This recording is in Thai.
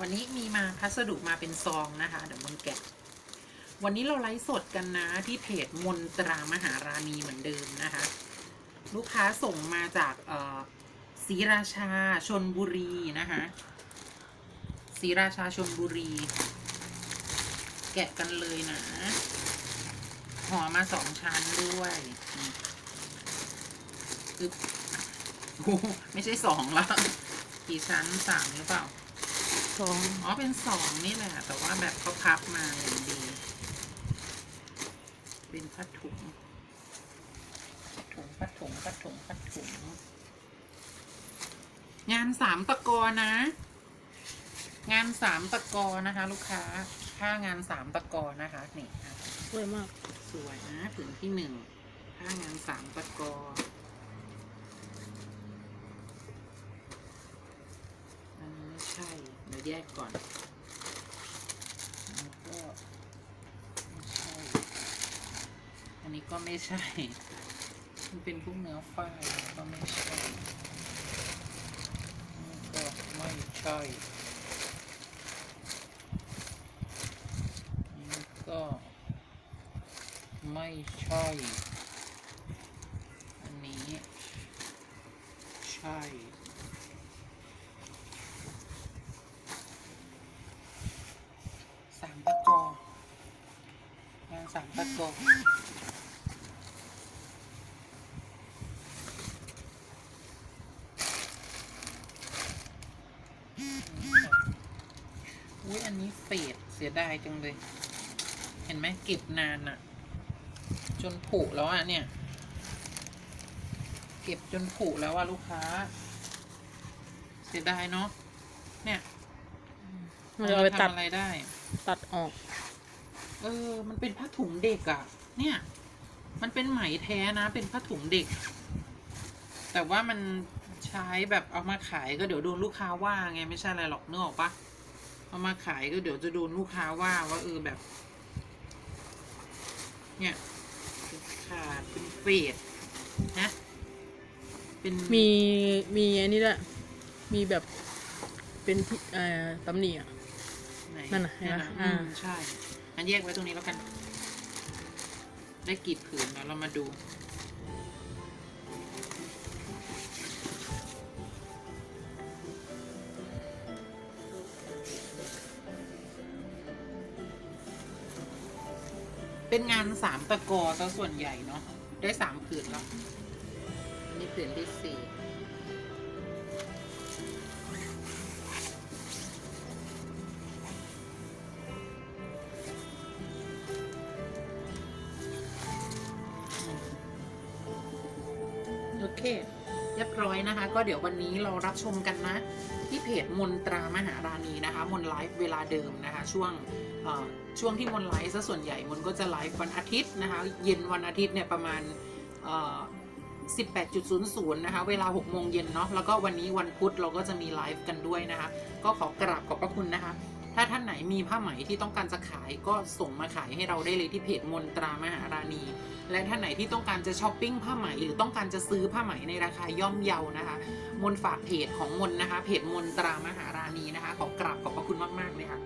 วันนี้มีมาพัสดุมาเป็นซองนะคะ เดี๋ยวมนแกะ วันนี้เราไลฟ์สดกันนะที่เพจมนตรามหาราณีเหมือนเดิมนะคะ ลูกค้าส่งมาจากศรีราชาชนบุรีนะคะศรีราชาชนบุรี แกะกันเลยนะห่อมาสองชั้นด้วยอึ๊บโอ้ไม่ใช่สองแล้วกี่ชั้นสามหรือเปล่า สองอ๋อเป็นสองนี่แหละ แต่ว่าแบบเขาพับมาอย่างดี เป็นผ้าถุงผ้าถุงผ้าถุงผ้าถุงผ้าถุง งานสามตะกอนะ งานสามตะกอนะคะ ลูกค้าผ้างานสามตะกอนะคะนี่อะสวยมาก สวยนะผืนที่หนึ่งผ้างานสามตะกออันนี้ไม่ใช่ เดี๋ยว แยกก่อนอันนี้ก็ไม่ใช่ อันนี้ก็ไม่ใช่ มันเป็นพวกเนื้อฝ้ายก็ไม่ใช่นนี้ก็ไม่ใช่นนี้ก็ไม่ใช่ อันนี้ ใช่ สามตะกองาน สามตะกออุ้ยอันนี้เฟดเสียดายจังเลย เห็นไหมเก็บนานอะจนผุแล้วอะเนี่ย เก็บจนผุแล้วอะลูกค้า เสียดายเนาะเนี่ยมันจะเอาไปตัดทำอะไรได้ ตัดออก เออ มันเป็นผ้าถุงเด็กอะ่ะเนี่ย มันเป็นไหมแท้นะ เป็นผ้าถุงเด็ก แต่ว่ามันใช้แบบเอามาขายก็เดี๋ยวโดนลูกค้าว่าไงไม่ใช่อะไรหรอกเนื้อออกปะเอามาขายก็เดี๋ยวจะโดนลูกค้าว่าว่าเออแบบ เนี่ยเป็นขาดเป็นเฟดนะเป็นมีมีอันนี้ด้วยมีแบบเป็นที่เอ่อตำหนิอะไหนั่นน่ะเห็นไหมอือ่ามใช่ อันแยกไว้ตรงนี้แล้วกัน ได้กี่ผืนแล้วเรามาดูเป็นงานสามตะกอซะส่วนใหญ่เนาะได้สามผืนแล้วอันนี้ผืนที่สี่ เคเรียบร้อยนะคะ ก็เดี๋ยววันนี้เรารับชมกันนะ ที่เพจมนตรามหาราณีนะคะ มนไลฟ์เวลาเดิมนะคะ ช่วงช่วงที่มนไลฟ์ซะส่วนใหญ่มนก็จะไลฟ์วันอาทิตย์นะคะ เย็นวันอาทิตย์เนี่ยประมาณ18.00 นะคะ เวลา 6 โมงเย็นเนาะ แล้วก็วันนี้วันพุธเราก็จะมีไลฟ์กันด้วยนะคะ ก็ขอกราบขอบพระคุณนะคะ ถ้าท่านไหนมีผ้าไหมที่ต้องการจะขายก็ส่งมาขายให้เราได้เลยที่เพจมนตรามหาราณี และท่านไหนที่ต้องการจะช้อปปิ้งผ้าไหม หรือต้องการจะซื้อผ้าไหมในราคาย่อมเยานะคะ มนฝากเพจของมนนะคะ เพจมนตรามหาราณีนะคะ ขอกราบขอบพระคุณมากๆ